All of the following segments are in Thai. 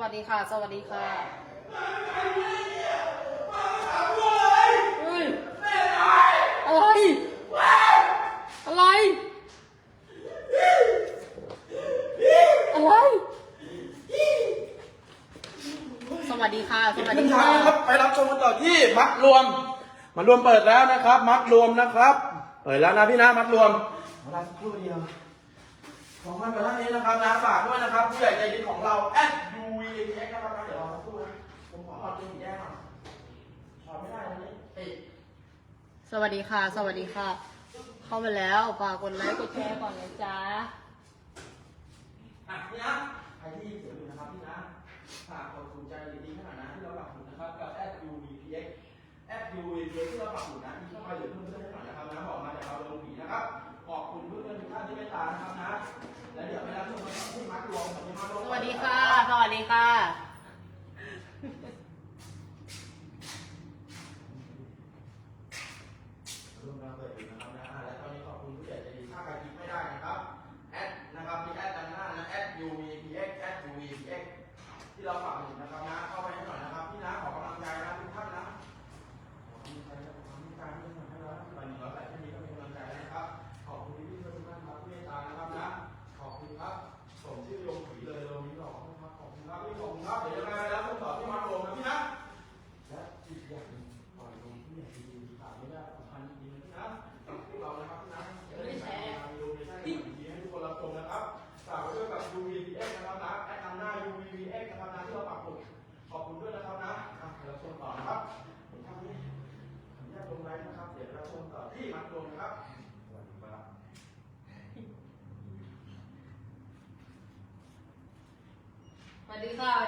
วัสดีค่ะ สวัสดีค่ะเฮ้ยอะไรอะไร อะไร สวัสดีค่ะ สวัสดีคุณค่ะทางครับไปรับชมกันต่อที่มัดรวม มัดรวมเปิดแล้วนะครับ มัดรวมนะครับ เปิดแล้วนะพี่นะมัดรวมเวลาสักครู่เดียวของท่านประธานนี้นะครับนะฝากด้วยนะครับผู้ใหญ่ใจดีของเรา at UVX นะครับนะเดี๋ยวรอสักครู่นะผมขอถอดตัวสีแดงก่อนถอดไม่ได้วันนี้ติดสวัสดีค่ะ สวัสดีค่ะ เข้ามาแล้วฝากกดไลค์กดแชร์ก่อนนะจ๊ะอะพี่นะใครที่เสียอยู่นะครับพี่นะฝากกดถูกใจดีๆให้หน่อยนะที่เราปักหมุดนะครับกับ at UVX at UVX ที่เราปักหมุดนะ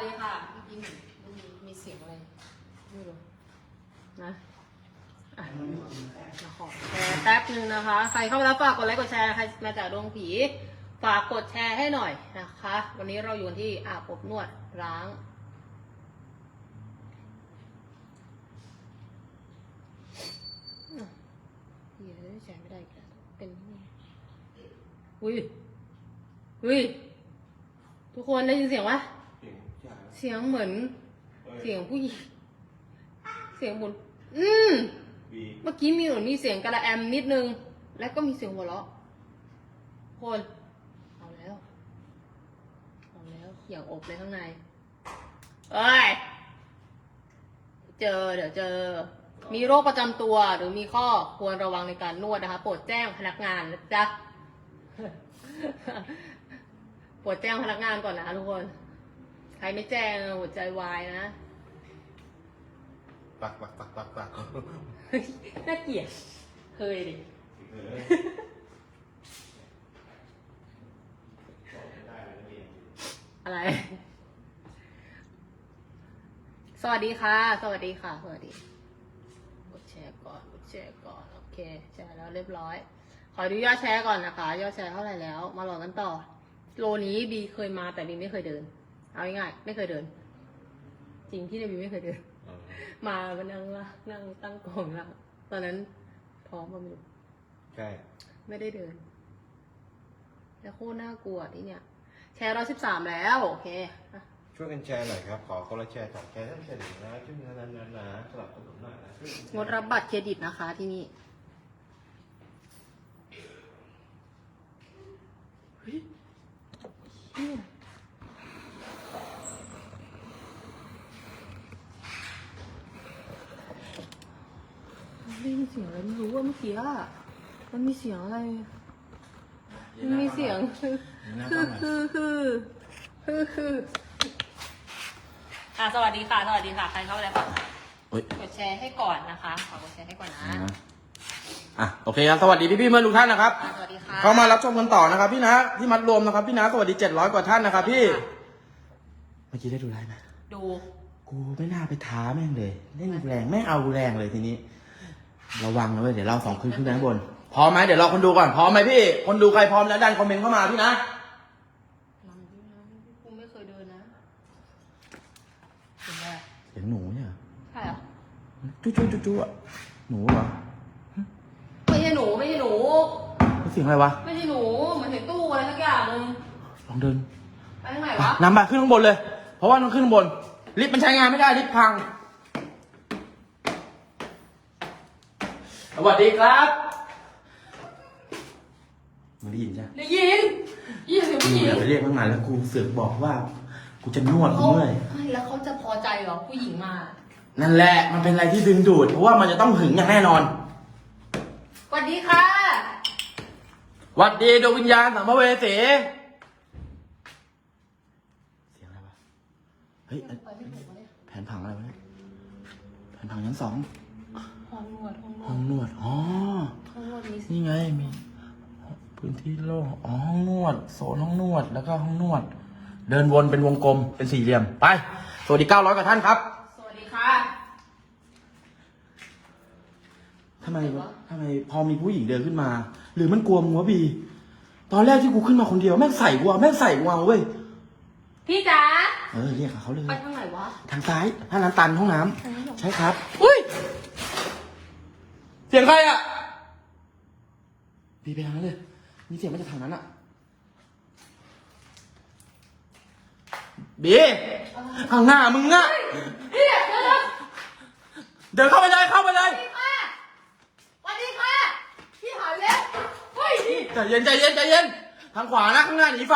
วัสดีค่ะสวัสดีค่ะเมื่อกี้เห็นมันมีมีเสียงอะไรไม่รู้นะอะมาขอแชร์แป๊บหนึ่งนะคะ ใครเข้ามาแล้วฝากกดไลค์กดแชร์ใครมาจากดวงผี ฝากกดแชร์ให้หน่อยนะคะ วันนี้เราอยู่ที่อาบอบนวดร้างเหี้ยอะแชร์ไม่ได้อีกแล้วเป็นอุ้ยอุ้ยทุกคนได้ยินเสียงวะ เสียงเหมือน เสียงผู้หญิง เสียงเหมือนอืม เมื่อกี้มีเหมือนมีเสียงกระแอมนิดนึง แล้วก็มีเสียงหัวเราะคนเอาแล้ว เอาแล้วอย่างอบเลยข้างในเอ้ย เจอ เดี๋ยวเจอ มีโรคประจำตัวหรือมีข้อควรระวังในการนวดนะคะ โปรดแจ้งพนักงานนะจ๊ะ โปรดแจ้งพนักงานก่อนนะทุกคน ใครไม่แจ้งหัวใจวายนะปักปักปักปักปักเฮ้ยน่าเกลียดเคยดิ อะไร สวัสดีค่ะ สวัสดีค่ะ สวัสดี กดแชร์ก่อน กดแชร์ก่อน โอเค แชร์แล้วเรียบร้อย ขอดูยอดแชร์ก่อนนะคะ ยอดแชร์เท่าไหร่แล้ว มาลองกันต่อ โลนี้บีเคยมาแต่บีไม่เคยเดิน เอาง่ายๆไม่เคยเดิน จริงที่เนี่ยบีไม่เคยเดินมาก็นั่งละนั่งตั้งกล่องละตอนนั้นท้องมาไม่รู้ใช่ไม่ได้เดิน แล้วโคตรน่ากลัวที่เนี่ย แชร์ร้อยสิบสามแล้วโอเคอะช่วยกันแชร์หน่อยครับ ขอคนละแชร์สองแชร์ท่านแชร์หนึ่งนะช่วยกันนานๆนะสลับกันหน่อยนะช่วยกันแชร์งดรับบัตรเครดิตนะคะที่นี่เฮ้ยเหี้ย ได้ยินเสียงอะไรไม่รู้ว่าเมื่อกี้อะมันมีเสียงอะไร มันมีเสียงคือคือคือคือคือคืออะสวัสดีค่ะ สวัสดีค่ะ ใครเข้าแล้วบ้างเฮ้ยกดแชร์ให้ก่อนนะคะ ขอกดแชร์ให้ก่อนนะ อะโอเคครับสวัสดีพี่ๆเพื่อนทุกท่านนะครับอะสวัสดีค่ะเข้ามารับชมกันต่อนะครับพี่นะที่มัดรวมนะครับ พี่นะสวัสดีเจ็ดร้อยกว่าท่านนะครับพี่ เมื่อกี้ได้ดูไลฟ์ไหมดู กูไม่น่าไปท้าแม่งเลยเล่นแรงแม่งเอาแรงเลยทีนี้ ระวังนะเว้ยเดี๋ยวเราสองคืนขึ้นไปข้างบน พร้อมไหมเดี๋ยวรอคนดูก่อน พร้อมไหมพี่ คนดูใครพร้อมแล้วดันคอมเมนต์เข้ามาพี่นะ ลองดูนะกูไม่เคยเดินนะเห็นไหมเสียงหนูเนี่ยใช่เหรอจุ๊จุ๊จุ๊จุ๊อะหนูเหรอไม่ใช่หนูไม่ใช่หนู เสียงอะไรวะ ไม่ใช่หนูเหมือนเห็นตู้อะไรสักอย่างหนึงลองเดินไปทางไหนวะ นำมาขึ้นข้างบนเลย เพราะว่าต้องขึ้นข้างบน ลิฟต์มันใช้งานไม่ได้ลิฟต์พัง สวัสดีครับไม่ได้ยินใช่ไหมได้ยินยินเสียงกูผู้หญิงไปเรียกตั้งนานแล้วกูเสือกบอกว่า กูจะนวดกูเขาเมื่อยแล้วเขาจะพอใจเหรอผู้หญิงมา นั่นแหละ มันเป็นอะไรที่ดึงดูด เพราะว่ามันจะต้องหึงอย่างแน่นอน สวัสดีค่ะ หวัดดีดวงวิญญาณสัมภเวสีเสียงอะไรวะ เฮ้ยไปไม่ถูกวะเนี่ยแผนผังอะไรวะเนี่ย แผนผังชั้นสองห้องนวด ห้องนวห้อดงนวด อ๋อ ห้องนวดมีนี่ไงมี พื้นที่โล่งอ๋อห้องนวด โซนห้องนวด แล้วก็ห้องนวด เดินวนเป็นวงกลม เป็นสี่เหลี่ยม ไป สวัสดีเก้าร้อยกว่าท่านครับ สวัสดีค่ะทำไมวะทำไมพอมีผู้หญิงเดินขึ้นมา หรือมันกลัวมึงวะบี ตอนแรกที่กูขึ้นมาคนเดียวแม่งใส่กูอะแม่งใส่กูเอาเว้ย พี่จ๋า เออเรียกกับเขาเลย ไปทางไหนวะ ทางซ้ายทางน้ำตันห้องน้ทางนี้เหรอำใช่ครับ อุ้ย เสียงใครอะบีไปทางนั้นเลยมีเสียงมาจากทางนั้นอะบีข้างหน้ามึงอะพี่เดี๋ยวเดี๋ยวเดินเข้าไปเลยเข้าไปเลยสวัสดีค่ะสวัสดีค่ะ พี่หายแล้วเฮ้ยนี่ใจเย็นใจเย็นใจเย็น ทางขวานะข้างหน้าหนีไฟ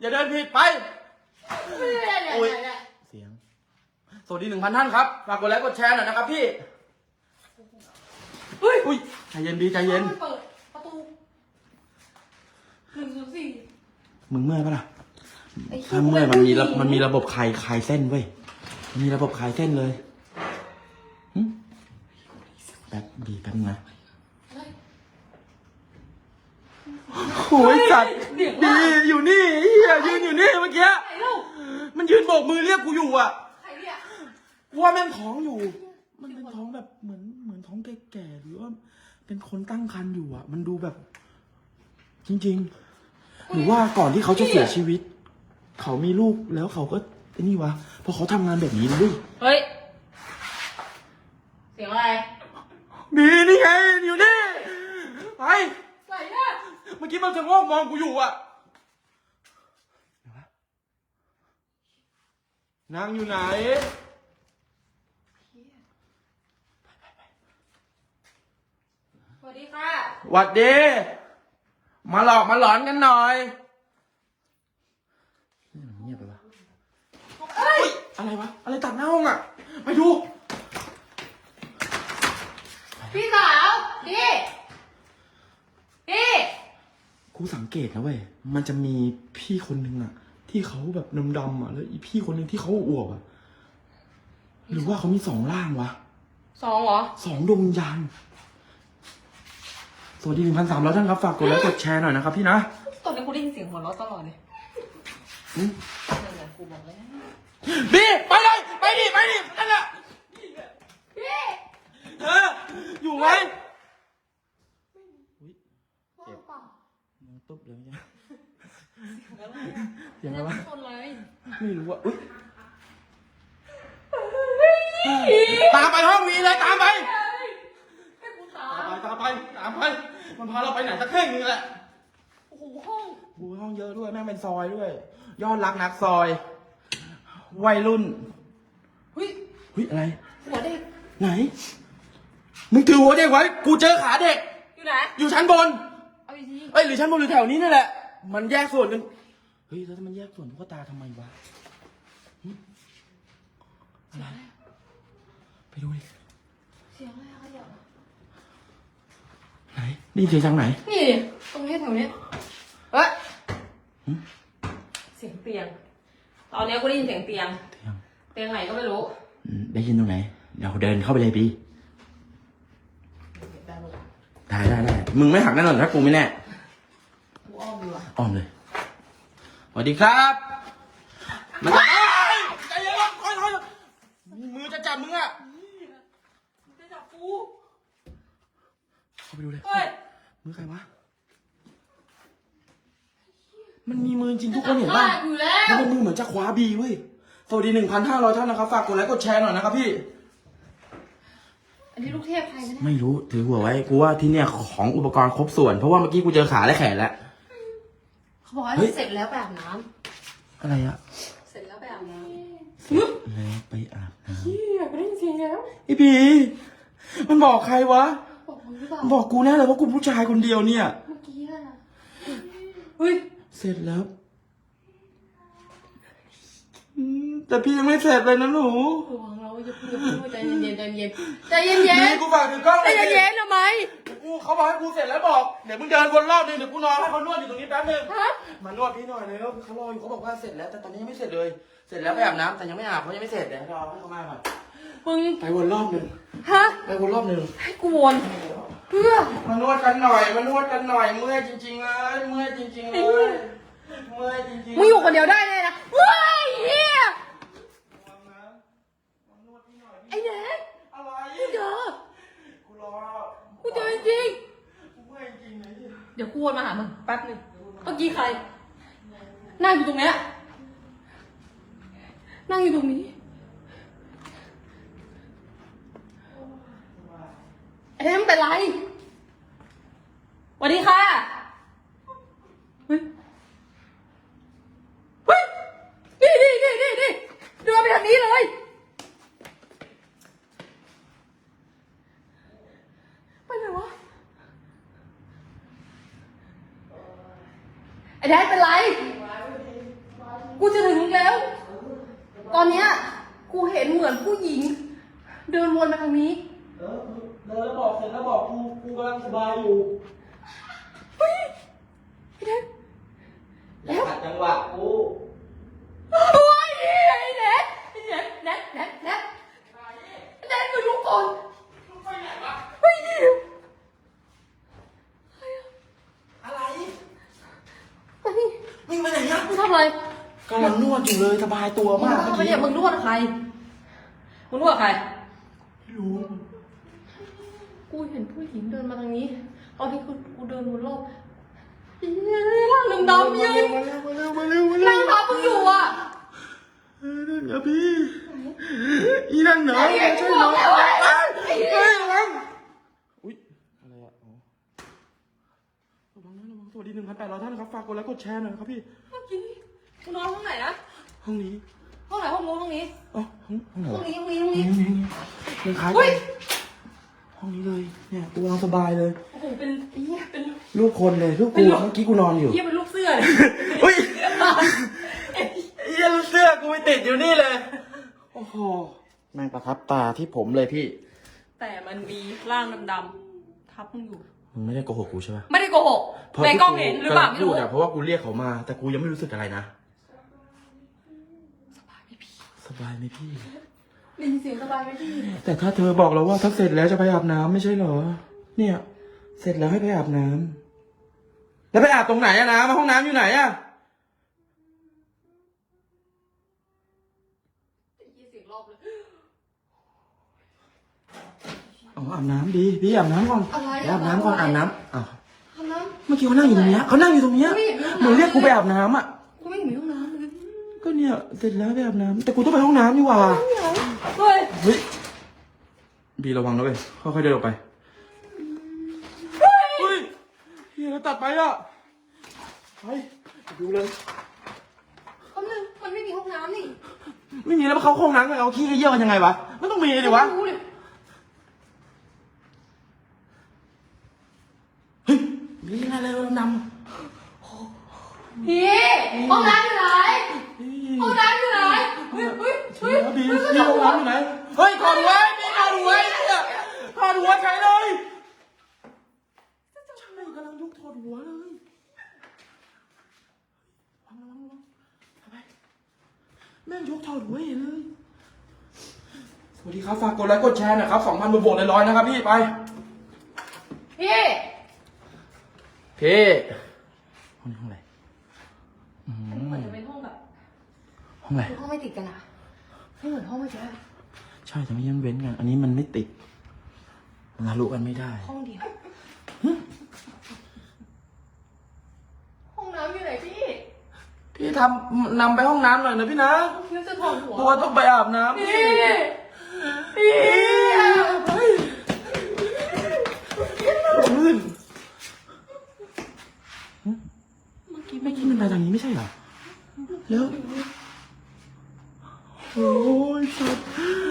อย่าเดินผิดไปเนี่ยเนี่ยโอ้ยเนี่ย เสียง สวัสดีหนึ่งพันท่านครับ ฝากกดไลค์กดแชร์หน่อยนะครับพี่ เฮ้ยอุ้ยใจเย็นดีใจเย็น เปิดประตูหนึ่งศูนย์สี่มึงเมื่อยปะล่ะไหี้ถ้าเมื่อยมันมีระผู้หญิงมันมีระบบคลายคลายเส้นเว้ยมันมีระบบคลายเส้นเลยหึแป๊บดีแป๊บนึงนะเฮ้ยโอ้ยจัดเสียงดีว่าอยู่นี่เฮียยืนอยู่นี่เมื่อกี้ใครเล่ามันยืนโบกมือเรียกกูอยู่อะ ใครเนี่ย ว่าแม่งท้องอยู่มัน เป็นคนตั้งครรภ์อยู่อะ มันดูแบบ จริง ๆ หรือว่าก่อนที่เขาจะเสียชีวิต เขามีลูกแล้วเขาก็ไอ้นี่วะเพราะเขาทำงานแบบนี้เลยเฮ้ย เสียงอะไรมีนี่ไงอยู่นี่ไปไหนเนี่ยเมื่อกี้มันจะงอกมองกูอยู่อะนางอยู่ไหน สวัสดีค่ะหวัดดี มาหลอกมาหลอนกันหน่อยเงียบไปวะเฮ้ยอะไรวะ อะไรตัดหน้าห้องอะ ไปดู พี่สาวพี่พี่กูสังเกตนะเว้ย มันจะมีพี่คนหนึ่งอะ ที่เขาแบบดำๆอะ แล้วอีพี่คนหนึ่งที่เขาอวบอะ หรือว่าเขามีสองร่างวะ สองเหรอ สองดวงวิญญาณ สวัสดีหนึ่งพันสามร้อยท่านครับ ฝากกดไลค์กดแชร์หน่อยนะครับพี่นะ ตอนนี้กูได้ยินเสียงหัวเราะตลอดเลยอืม นั่นแหละกูบอกแล้วบีไปเลย ไปดิ ไปดิ นั่นแหละพี่เอออยู่ไหมว่างเปล่าตุ๊บเลยเนี่ยแล้วไงเสียงอะไรวะคนเลยไม่รู้อะอุ๊ยตามไปห้องวีเลยตามไปให้กู ตาตามไปตามไปตามไป มันพาเราไปไหนสักแห่งนึงแหละโอ้โหห้องบูห้องเยอะด้วยแม่งเป็นซอยด้วย ยอดรักนักซอย วัยรุ่นเฮ้ยเฮ้ยอะไร หัวเด็กไหน มึงถือหัวเด็กไว้ กูเจอขาเด็ก อยู่ไหนอยู่ชั้นบน เอาอีกทีเอ้ยหรือชั้นบนหรือแถวนี้นั่นแหละ มันแยกส่วนกัน เฮ้ยแล้วถ้ามันแยกส่วนตุ๊กตาทำไมวะหึอะไร ไปดูดิเสียงอะไรขยับ ไหนได้ยินเสียงจากไหน นี่ดิตรงนี้แถวนี้เฮ้ยหึเสียงเตียง ตอนนี้กูได้ยินเสียงเตียงเสียงเตียงไหนก็ไม่รู้อืมได้ยินตรงไหนเดี๋ยวเดินเข้าไปเลยปีได้ปะวะได้ได้ได้มึงไม่หักแน่นอนถ้ากูไม่แน่ กูอ้อมดีว่ะอ้อมเลย สวัสดีครับ มันจะเอ้ยใจเย็นก่อนค่อยๆมือจะจับมึงอะมึงจะจับกู เข้าไปดูเลยเฮ้ย มือใครวะ มันมีมือจริงทุกคนเห็นป่ะพลาดอยู่แล้วมันเป็นมือเหมือนจะคว้าบีเว้ย สวัสดีหนึ่งพันห้าร้อยท่านนะครับ ฝากกดไลค์กดแชร์หน่อยนะครับพี่ อันนี้ลูกเทพใครนะเนี่ยไม่รู้ถือหัวไว้ กูว่าที่เนี่ยของอุปกรณ์ครบส่วน เพราะว่าเมื่อกี้กูเจอขาและแขนแล้ว เขาบอกว่าเฮ้ย เสร็จแล้วไปอาบน้อะไรอะำเสร็จแล้วไปอาบน้แล้วไปอาบน้เฮียไม่ได้ยินเสียงแล้วำไอ้บี มันบอกใครวะบอก มึงหรือเปล่า บอกกูแน่เลยว่ากูผู้ชายคนเดียวเนี่ย เมื่อกี้อะเฮ้ย เสร็จแล้วอืมแต่พี่ยังไม่เสร็จเลยนะหนูระวังเราอย่าเพิ่งอย่าเพิ่งใจเย็นๆใจเย็นๆใจเย็นๆใจนี่กูฝากถึงกล้องเลยดิเย็นๆทำไมกูเขาบอกให้กูเสร็จแล้วบอก เดี๋ยวมึงเดินวนรอบนึงเดี๋ยวกูนอนให้เขานวดอยู่ตรงนี้แป๊บนึง ฮะมานวดพี่หน่อยเลยเขารออยู่เขาบอกว่าเสร็จแล้ว แต่ตอนนี้ยังไม่เสร็จเลย เสร็จแล้วไปอาบน้ำแต่ยังไม่อาบเพราะยังไม่เสร็จเดี๋ยวรอให้เขามาก่อนมึงไปวนรอบหนึ่งฮะไปวนรอบหนึ่งให้กูวนเพื่อ มานวดกันหน่อยมานวดกันหน่อยเมื่อยจริงๆเลยเมื่อยจริงๆเลยเมื่อยจริงๆมึงอยู่คนเดียวได้แน่นะเฮ้ยเฮียมานวดพี่หน่อยไอ้แดงอะไรกูเจอกูรอกูเจอจริงกูเมื่อยจริงเลยเดี๋ยวกูวนมาหามึงแป๊บหนึงเมื่อกี้ใครนั่งอยู่ตรงเนี้ยนั่งอยู่ตรงนี้ ไอ้แดงมึงเป็นไรสวัสดีค่ะเฮ้ยเฮ้ยนี่นี่นี่นี่นี่เดินไปทางนี้เลยไปไหนวะไอ้แดนเป็นไร กูจะถึงแล้ว ตอนเนี้ยกูเห็นเหมือนผู้หญิง เดินวนมาทางนี้ เออ เดินแล้วบอกเสร็จแล้วบอกกูกูกำลังสบายอยู่เฮ้ยไอ้แดนอย่าขัดจังหวะกูโอ้ยไอ้แดนไอ้แดนแดนแดนแดนแดนไปลุกก่อนเฮ้ยนี่อะไรไอ้นี่มึงไปไหนนะมึงทำอะไรกำลังนวดอยู่เลยสบายตัวมากมึงทำอะไรเนี่ยมึงนวดกับใครมึงนวดกับใครไม่รู้ กูเห็นผู้หญิงเดินมาทางนี้ตอนที่กูกูเดินวนรอบเฮ้ยร่างดำๆยืนมาเร็วมาเร็วมาเร็วมาเร็นั่งทับมึงอยู่อะเออนั่นเหรอพี่อีนั่นเหรอไอ้เหี้ยใช่วเว้ยเฮ้ยเฮ้ยระวังอุ้ยอะไรอะอ๋อระวังนะระวังสวัสดีหนึ่งพันแปดร้อยท่านครับฝากกดไลค์กดแชร์หน่อยนะครับพี่เมื่อกี้มึงนอนห้องไหนนะห้องนี้ห้องไหนห้องนู้นห้องนี้อ๋อห้องห้องไหนห้องวะนี้ห้องนี้ห้องนี้นี่นี่นี่ยังคล้ายเฮ้ยน ห้องนี้เลย เนี่ยกูวางสบายเลย โอ้โหเป็นไอ้เหี้ยเป็นลูกคนเลยลูกกูเมื่อกี้กูนอนอยู่เหี้ยเป็นลูกเสื้อเลยเฮ้ยเหี้ยลูกเสื้อกูไปติดอยู่นี่เลย โอ้โหแม่งประทับตาที่ผมเลยพี่ แต่มันมีร่างดำๆทับมึงอยู่ มึงไม่ได้โกหกกูใช่ไหมไม่ได้โกหกในกล้องเห็นหรือเปล่าไม่พูรู้ดอะเพราะว่ากูเรียกเขามา แต่กูยังไม่รู้สึกอะไรนะ สบายไหมพี่สบาย ไหมพี่ได้ยินเสียงสบายไหมพี่แต่ถ้าเธอบอกเราว่าถ้าเสร็จแล้วจะไปอาบน้ำไม่ใช่เหรอ เนี่ย เสร็จแล้วให้ไปอาบน้ำแล้วไปอาบตรงไหนอะน้ำห้องน้ำอยู่ไหนอะได้ยินเสียงรอบเลยอ๋ออาบน้ำดีพี่อาบน้ำก่อนอะไร เดี๋ยวอาบน้ำก่อนอาบน้ำอ้าวห้องน้เมื่อกี้เขานั่งอยู่ตรงเนี้ยเขานั่งอยู่ตรงเนี้ยไม่เห็นห้องน้ำเหมือนเรียกกูไปอาบน้ำอะำกูไม่เห็นมีห้องน้ำเลยก็เนี่ยเสร็จแล้วไปอาบน้ำแต่กูต้องไปห้องน้ำนี่หว่าเฮ้ย เฮ้ยบีระวังนะเว้ยค่อยๆเดินออกไปเฮ้ยเฮ้ยเฮียแล้วตัดไปอะไปดูเลยคำนึงมันไม่มีห้องน้ำนี่ไม่มีแล้วมาเข้าห้องน้ำกันเอาขี้เยี่ยวกันยังไงวะไม่ต้องมีดิวะไม่รู้เลยเฮ้ยมีอะไรเลยดำพี่ห้องน้ำอยู่ไหนๆห้องน้ำอยู่ไหนเฮ้ยเฮ้ยเฮ้ยบีเฮ้ยบีห้องน้ำอยู่ไหน เฮ้ยถอดหัวบีถอดหัวเนี่ยถอดหัวใช้เลยใช่กำลังยกถอดหัวเลยระวังระวังระวังเอาไปแม่งยกถอดหัวเห็นเลยสวัสดีครับฝากกดไลค์กดแชร์หนะครับสองพันบวกๆเลยร้อยนะครับพี่ไปพี่ พี่ห้องนี้ห้องอะไรอืเหมือนมจะเป็นห้องแบบห้องอะไร ห้องไม่ติดกันอะไม่เหมือนห้องเมื่อกี้ ใช่แต่ไม่ยังเว้นกัน อันนี้มันไม่ติดมันทะลุกันไม่ได้ ห้องเดียว ห้องน้ำอยู่ไหนพี่พี่ทำนำไปห้องน้ำหน่อยนะพี่นะพี่จะถอดหัวเพราะว่าต้องไปอาบน้ำพี่ พี่พี่เฮ้ยลื่นเมื่อกี้เมื่อกี้มันไปทางนี้ไม่ใช่เหรอแล้ว โอ้ยสัต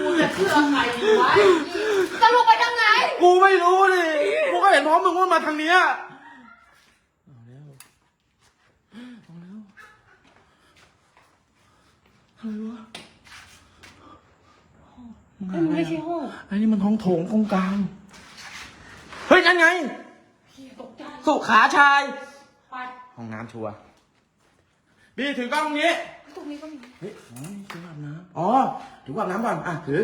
กูจะเชื่อใครดีวะสรุปไปทางไหน กูไม่รู้ดิกูก็เห็นพร้อมมึงว่ามาทางนี้ยเอาแล้วเอาแล้วอะไรวะไอ้มันไม่ใช่ห้องไอ้นี่มันห้องโถงตรงกลางเฮ้ยนั่นไงสุขาชายห้องน้ำชัวร์บีถือกล้องตรงนี้ ตรงนี้ก็มีเฮ้ยอ๋อนี่คืออาบน้ำ อ๋อถืออาบน้ำก่อน อะถือ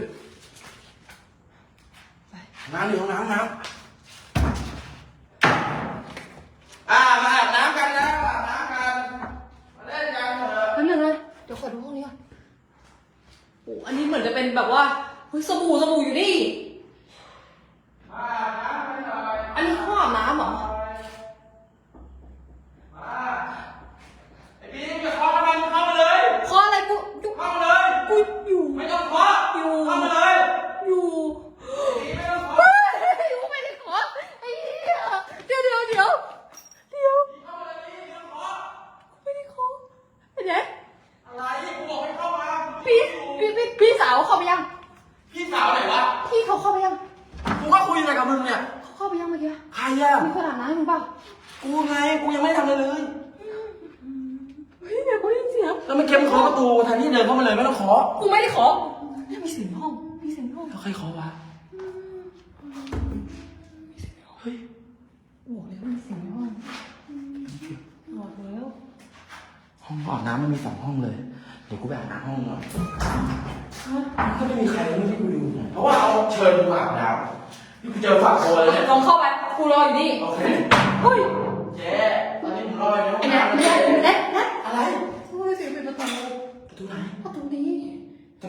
ไปน้ำอยู่ห้องน้ำน้ำอ่ามาอาบน้ำกันนะมาอาบน้ำกัน มาเล่นกันเถอะแป๊บนึงนะเดี๋ยวขอดูห้องนี้ก่อนโอ้อันนี้เหมือนจะเป็นแบบว่าเฮ้ยสบู่สบู่อยู่นี่ มาอาบน้ำกันหน่อยอันนี้ห้องอาบน้ำเหรอ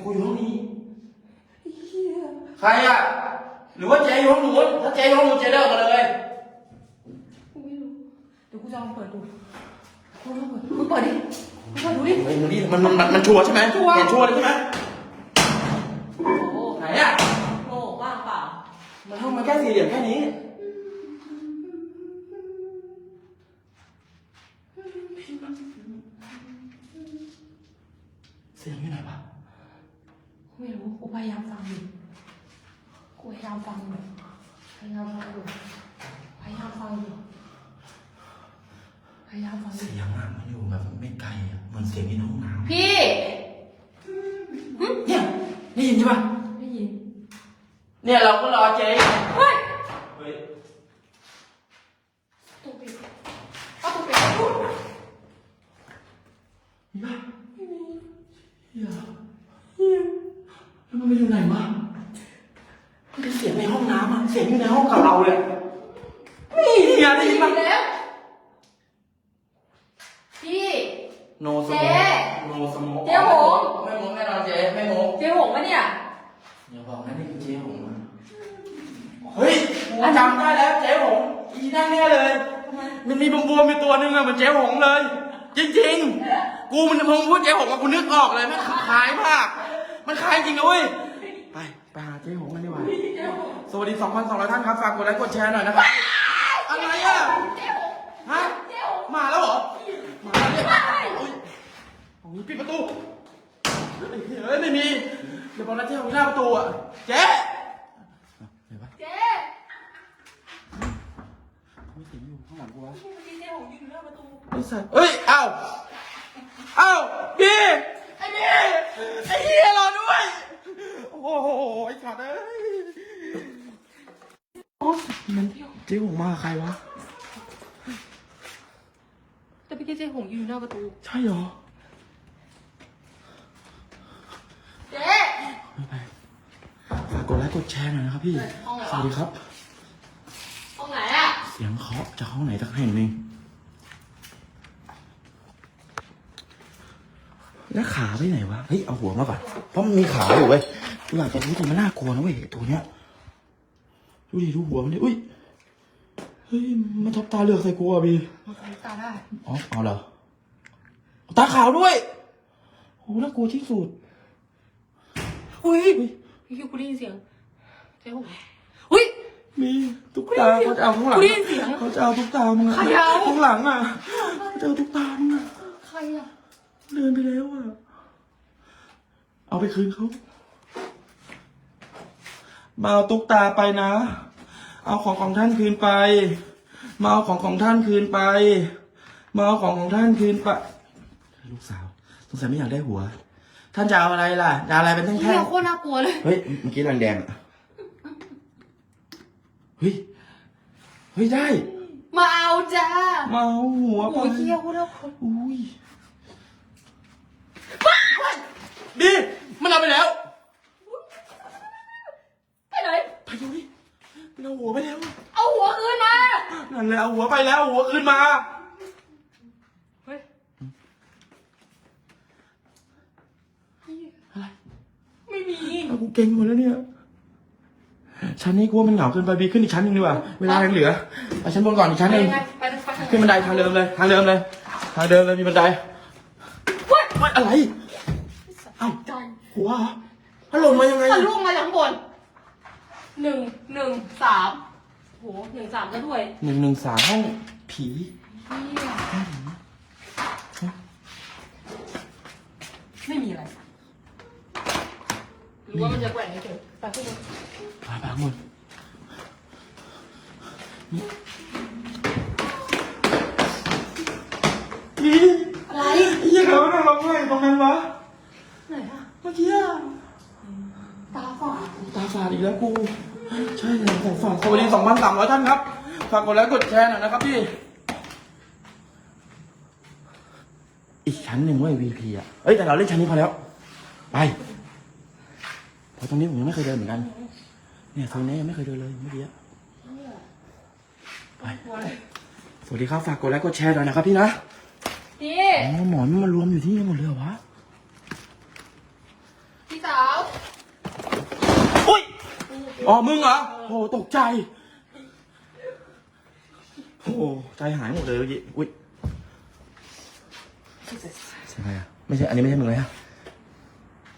กูอยู่ห้องนี้ไอ้เหี้ยใครอะ หรือว่าเจ๊อยู่ห้องนู้นถ้าเจ๊อยู่ห้องนู้นเจ๊เดินออกมาเลย กูไม่รู้เดี๋ยวกูจะลองเปิดดูกูลองเปิดมึงเปิดดิมึงเปิดดูดิ เฮ้ยมันนี่มันมันมันมันชัวร์ใช่ไหมชัวร์ เห็นชัวร์เลยใช่ไหมโอ้โหไหนอะ โง่ว่างเปล่ามันห้องมันแค่สี่เหลี่ยมแค่นี้ เสียงอยู่ไหนวะ ไม่รู้กูพยายามฟังอยู่กูพยายามฟังอยู่พยายามฟังอยู่พยายามฟังอยู่พยายามฟังอยู่เสียงอะมันอยู่แบบไม่ไกลอะเหมันเสียงอยู่ในห้องน้พี่ำเนี่ยได้ยินใช่ปะได้ยินเนี่ยเราก็รอเจ๊เฮ้ยเฮ้ยตูปิดเอาตูปิดพูดมีปะไม่มีเฮียเฮียแล้ว มันไปอยู่ไหนวะมันเป็นเสียงในห้องน้ำอะ เสียงอยู่ในห้องกับเราเลย นี่เฮียได้ยินปะแล้วพี่ โนสเจ๊โมโนสโมเจ๊หงไม่หงแน่นอนเจ๊ไม่หงเจ๊หงปะเนี่ย อย่าบอกนะนี่คือเจ๊หงนะเฮ้ยกูจำได้แล้วเจ๊หงอีนั่นแน่เลย มันมีบวมๆมีตัวหนึงอะเหมือนเจ๊หงเลย จริงๆ กูมันพงพูดเจ๊หงมากูนึกออกเลยมันคล้ายมาก มันคล้ายจริงนะเว้ย ไปไปหาเจ๊หงกันดีกว่า สวัสดี 2,200 ท่านครับ ฝากกดไลค์กดแชร์หน่อยนะครับ อะไรอะเจ๊หงฮะเจ๊หงมาแล้วเหรอ มาแล้วเนี่ยโอ้ยโอ้ยปิดประตู เฮ้ยเฮ้ยไม่มี เดี๋ยวบอกนะเจ๊ของหน้าประตูอะ เจ๊เดี๋ยวปะเจ๊ไม่เสียงอยู่ข้างหลังกูวะเมื่อกี้เจ๊หงยืนอยู่หน้าประตูไอ้สัตว์เฮ้ย เอ้า เอ้าพี่ไอ้พี่ไอ้เฮียรอ ด้วย โอ้โหไอ้สัตว์เอ้ยอ๋อมันเที่ยวเจ๊หงมากับใครวะ แต่เมื่อกี้เจ๊หงยืนอยู่หน้าประตูใช่เหรอเจ๊ไม่ไปฝากกดไลค์กดแชร์หน่อยนะครับพี่ห้องไหนวะสวัสดีครับห้องไหนอะ เสียงเคาะจากห้องไหนสักแห่งหนึ่ง แล้วขาไปไหนวะ เฮ้ย เอาหัวมาก่อน เพราะมันมีขาอยู่เว้ยกูอยากจะรู้แต่มันน่ากลัวนะเว้ยไอ้ตัวเนี้ย ดูดิดูหัวมันดิอุ้ย เฮ้ย มันทับตาเหลือกใส่กูอะบีมันใส่ตาได้ อ๋อ เอาเหรอ ตาขาวด้วยโหน่ากลัวที่สุด อุ้ยพี่คิวกูได้ยินเสียงเจ๊หงอุ้ยมีตุ๊กตาเขาจะเอาข้างหลังกูได้ยินเสียงเขาจะเอาตุ๊กตามึงอะใครเอาข้างหลังอะเขาจะเอาตุ๊กตามึงอะใครอะ เดินไปแล้วอะ เอาไปคืนเขามาเอาตุ๊กตาไปนะ เอาของของท่านคืนไป มาเอาของของท่านคืนไป มาเอาของของท่านคืนไป ลูกสาวสงสัยไม่อยากได้หัว ท่านจะเอาอะไรล่ะจะเอาอะไรเป็นแท่เฮียงโคตรน่ากลัวเลย ๆเฮ้ย เมื่อกี้แดงๆอะเฮ้ย เฮ้ยได้ มาเอาจ้ามาเอาหัวไปโอ้ยเฮียโคตรน่ากลัว อุ้ย ดีมันเอาไปแล้ว ไปไหนไปดูดิมันเอาหัวไปแล้ว เอาหัวคืนมา นั่นแหละเอาหัวไปแล้วเอาหัวคืนมา เฮ้ยอะไรไม่มี เอากูเก่งหมดแล้วเนี่ย ชั้นนี้กูว่ามันเหงาเกินไปบีขึ้นอีกชั้นหนึ่งดีกว่า เวลายังเหลือ ไปชั้นบนก่อนอีกชั้นหนึ่งไปยังไงไปทางไปทางขึ้นบันไดทางเดิมเลย ทางเดิมเลย ทางเดิมเลยมีบันไดเฮ้ยเฮ้ยอะไร เอ้าจันหัวเหรอมันหล่นมายังไงทะลุมาจากข้างบนหนึ่งหนึ่งสามโหหนึ่งสามก็ด้วยหนึ่งหนึ่งสามห้องผีเฮียไม่มีอะไรหรือว่ามันจะแกว่งเฉยๆไปขึ้นบนมาบางหมดนี่อะไรเหี้ยเขานั่งร้องไห้ตรงนั้นวะไหนอะเมื่อกี้อะตาฝาดตาฝาดอีกแล้วกู ใช่เลยสายฝาดสวัสดีสองพันสามร้อยท่านครับ ฝากกดไลค์กดแชร์หน่อยนะครับพี่ อีกชั้นหนึ่งเว้ย VP อะ เอ้ยแต่เราเล่นชั้นนี้พอแล้ว ไปเพราะตรงนี้ผมยังไม่เคยเดินเหมือนกัน เนี่ยโซนนี้ยังไม่เคยเดินเลยเมื่อกี้อะไปกลัวเลยสวัสดีครับ ฝากกดไลค์กดแชร์หน่อยนะครับพี่นะ พี่ อ๋อหมอนมันมารวมอยู่ที่นี่หมดเลยเหรอวะ พี่สาวอุ้ยอ๋อมึงเหรอโอ้ตกใจโอ้ใจหายหมดเลยเมื่อกี้อุ้ยเสียงอะไรอะไม่ใช่อันนี้ไม่ใช่มึงเลยฮะ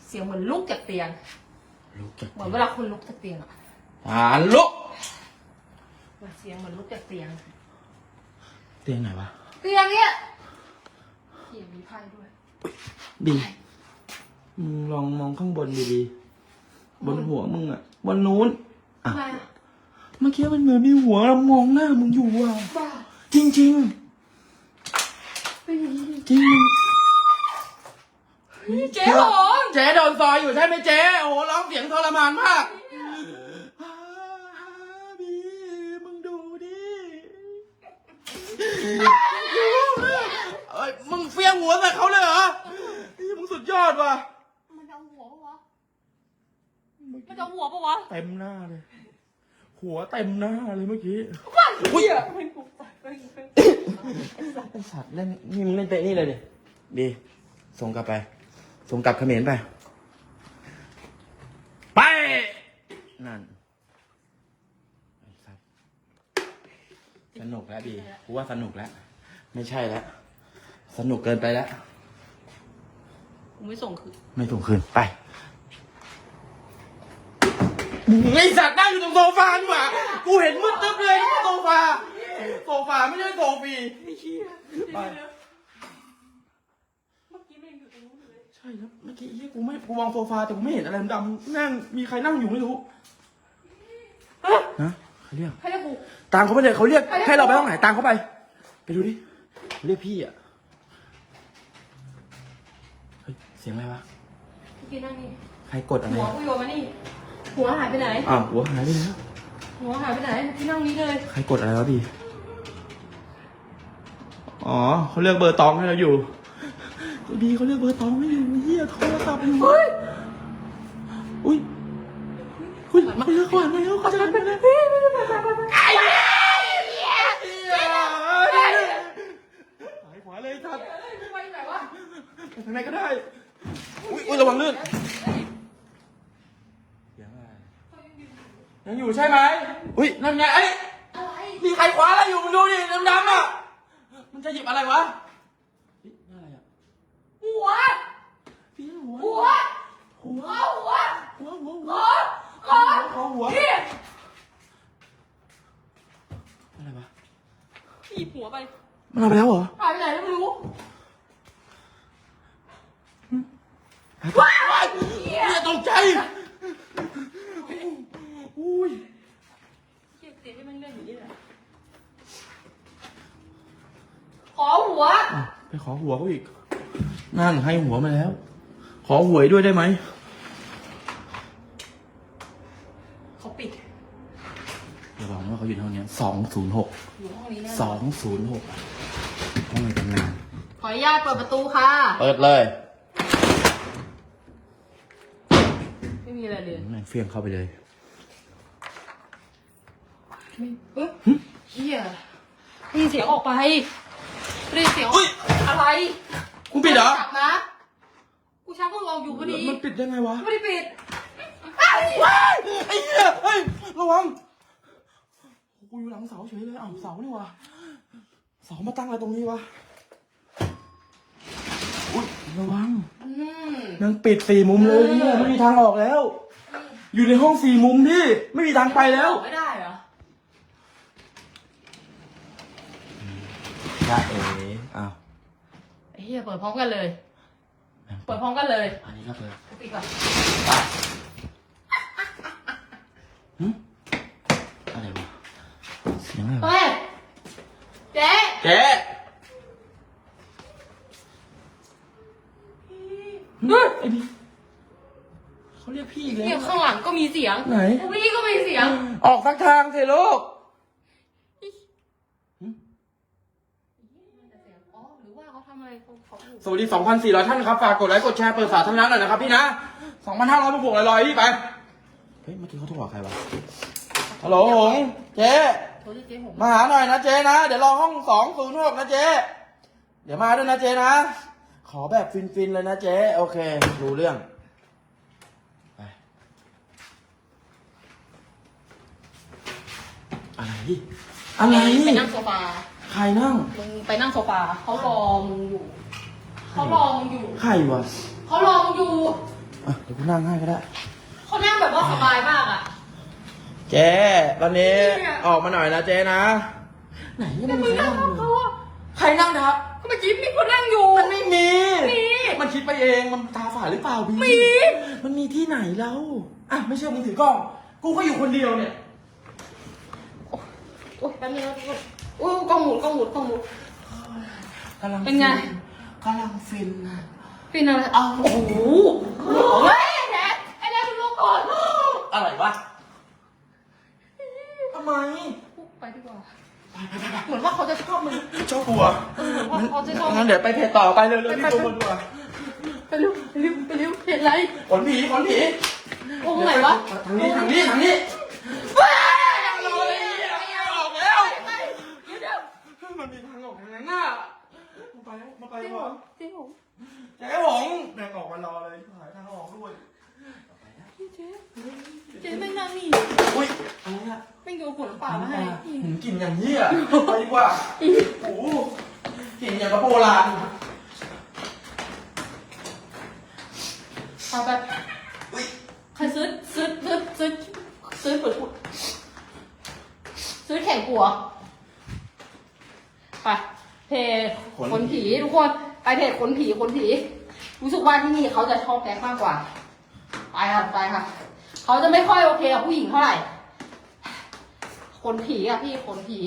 เสียงเหมือนลุกจากเตียงลุกจากเหมือนเวลาคนลุกจากเตียงอะอ่าลุกเสียงเหมือนลุกจากเตียง เตียงไหนวะเตียงเนี้ยเตียงมีไพ่ด้วยดี มึงลองมองข้างบนดีๆบนหัวมึงอะบนนู้นอะทำไมอะเมื่อกี้มันเหมือนมีหัวเรามองหน้ามึงอยู่อะบ้าจริงจริงไม่มีๆจริงเจ๊หอมเจ๊โดนซอยอยู่ใช่ไหมเจ๊โอ้โหร้องเสียงทรมานมากฮ่าฮ่าบีมึงดูดิเอ้ยมึงเฟี้ยงหัวใส่เขาเลยเหรอนี่มึงสุดยอดว่ะ มันจะเอาหัวปะวะ มันจะเอาหัวปะวะเต็มหน้าเลย หัวเต็มหน้าเลยเมื่อกี้ว้ายเหี้ยไม่ถูกใจไม่ถูกใจไอสัตว์เล่นนี่มึงเล่นเตะนี่เลยดิบีส่งกลับไป ส่งกลับเขมรไป ไป นั่นไอ้สัตว์สนุกแล้วบีกูว่าสนุกแล้ว ไม่ใช่แล้ว สนุกเกินไปแล้ว กูไม่ส่งคือ ไม่ส่งคืนไป ไอสัตว์นั่งอยู่ตรงโซฟานี่หว่ากูเห็นมืดตึ๊บเลยนะโซฟา โซฟาไม่ใช่โซฟีไอ้เหี้ยไปเมื่อกี้มันยังอยู่ตรงนู้นอยู่เลยใช่ครับเมื่อกี้เหี้ยกูไม่กูมองโซฟาแต่กูไม่เห็นอะไรดำๆนั่งมีใครนั่งอยู่ไม่รู้นะเขาเรียก ให้ได้กูตามเขาไปเลยเขาเรียกไปเลยให้เราไปห้องไหนตามเขาไป ไปดูดิเขาเรียกพี่อะเฮ้ยเสียงอะไรวะ เมื่อกี้นั่งนี่ใครกดอะไรหัวอะกูโยนมานี่ หัวหายไปไหน อ้าวหัวหายไปแล้ว หัวหายไปไหนเมื่อกี้นั่งนี้เลย ใครกดอะไรวะพี่อ๋อเขาเลือกเบอร์ตองให้เราอยู่ดีเขาเลือกเบอร์ตองให้อยู่เฮียโทรศัพท์อยู่เฮ้ยอุ้ยอุ้ยเขาเลือกขวานมาแล้วเขาจะไปแล้วพี่ไม่ได้ไปไปไปไอ้เหี้ยหายขวาเลยทัด เฮ้ยมึงไปไหนวะ ไปทางไหนก็ได้ อุ้ยอุ้ยระวังลื่นเสียงอะไรยังอยู่ ใช่ไหมอุ้ยนั่นไงไอ้ย อะไร มีใครคว้าอะไรอยู่มึงดูดิดำๆอะ มันจะหยิบอะไรวะเฮ้ยนั่นอะไรอะ หัว พี่หัว หัว หัว หัวหัว หัวหัว ข หัว อขอ ขอหัว พี่ อะไรวะ หยิบหัวไป มันเอาไปแล้วเหรอ หายไปไหนไม่รู้ ว้ายเฮียตกใจอุ้ย เก็บเสียงได้ไหม หัว อะไปขอหัวเขาอีก นั่นให้หัวมาแล้ว ขอหวยด้วยได้ไหม เขาปิดอย่าบอกนะว่าเขาอยู่ในห้องเนี้สองศูนย์หก อยู่ห้องนี้แน่สองศูนย์หกห้องในตำนาน ขออนุญาตเปิดประตูค่ะ เปิดเลยไม่มีอะไรเลย แม่งเฟี้ยงเข้าไปเลย ไม่เฮ้ยเฮียได้ยินเสียงออกไปได้ยินเสียงอุ๊ยอะไรมึงปิดเหรอ จับนะ กูชักก็ลองอยู่พอดีมันปิดได้ไงวะ ไม่ได้ปิดว้ายไอ้เหี้ยเฮ้ยระวังกูอยู่หลังเสาเฉยเลยอ้าวเสานี่วะเสามาตั้งอะไรตรงนี้วะอุ้ยระวังอืมนางปิดสี่มุมเลยเนี่ยไม่มีทางออกแล้ว อยู่ในห้องสี่มุมพี่ไม่มีทางไปแล้วออกไม่ได้เหรอจ้าเอ๋อ้าว ไอ้เฮียเปิดพร้อมกันเลย เปิดพร้อมกันเลยอันนี้ก็เปิดปิดก่อนหึอะไรวะเสียงอะไรวะเฮ้ยเจ๊เจ๊เฮ้ยไอ้นี่เขาเรียกพี่อีกแล้เนี่ยวข้างหลังก็มีเสียงไหน พี่ก็มีเสียง ออกสักทางสิลูก อ๋อห รือว่าเขาทำอะไรเขาเขาอยู่สวัสดี 2,400 ท่านครับ ฝากกดไลค์ กดแชร์ เปิดสาธารณะหน่อยนะครับพี่นะ 2,500พวกลอยๆพี่ไป เฮ้ย เมื่อกี้เขาโทรหาใครวะ ฮัลโหลหงเจ๊ โทรที่เจ๊ผมมาหาหน่อยนะเจ๊นะ เดี๋ยวรอห้องสองศูนย์หกนะเจ๊ เดี๋ยวมาด้วยนะเจ๊นะ ขอแบบฟินๆเลยนะเจ๊ โอเค รู้เรื่อง ไป อะไร อะไร ไปนั่งโซฟา ใครนั่ง มึงไปนั่งโซฟาเขารอมึงอยู่เขารอมึงอยู่ใครวะเขารอมึงอยู่อะเดี๋ยวกูนั่งให้ก็ได้ เขานั่งแบบว่าสบายมากอะ เจ๊ตอนนี้เนี่ย ออกมาหน่อยนะเจ๊นะ ไหนยังแต่ไม่มึมีงใครนั่งนั่งทับเลเขายอะใครนั่งทับก็เมื่อกี้มีคนนั่งอยู่ มันไม่มี มีมันคิดไปเอง มันตาฝาดหรือเปล่าพี่มี มันมีที่ไหนแล้ว อะไม่เชื่อมึงถือกล้อง กูก็อยู่คนเดียวเนี่ย โอ้ยแป๊บนึงนะทุกคนโอ้ยกล้องหมุนกล้องหมุนกล้องหมุน กำลังเป็นไง กำลังฟินนะเป็นอะไรอ้าวโอ้โหเฮ้ยไอ้แดดไอ้แดดดูลูกก่อนอะไรวะทำไมไปดีกว่า เหมือนว่าเขาจะชอบมึงชอบกลัวเออว่าเขาจะชอบงั้นเดี๋ยวไปเพจต่อไปเร็วๆไปรีไปบดูคนดูอะไปเร็วไปเร็วไปเร็วเห็นไรขนผีขนผีวงไหนวะ ทางนี้ทางนี้ทางนี้ ว้า ออกแล้ว ไปเดี๋ยวเดี๋ยว มันมีทางออกทางนั้นน่ะ มาไปมาไปเจ๊หวะงเจ๊หงเจ๊หงแดงออกมารอเลยหายทางออกด้วยเจ๊เจ๊ไม่นั่งนี่อุ้ยอะไรอะไม่โยนขวดน้ำเปล่ามาให้หืมกลิ่นอย่างนี้อะไปดีกว่าโอ้โหกลิ่นอย่างกับโบราณเอาแบบใครซื้อซื้อซื้อซื้อซื้อขวดขวดซื้อแข่งกัวไป เพจขนผีทุกคนไปเพจขนผีขนผี รู้สึกว่าที่นี่เขาจะชอบแก๊กมากกว่า ไปค่ะไปค่ะ เขาจะไม่ค่อยโอเคกับผู้หญิงเท่าไหร่ขนผีอะพี่ขนผี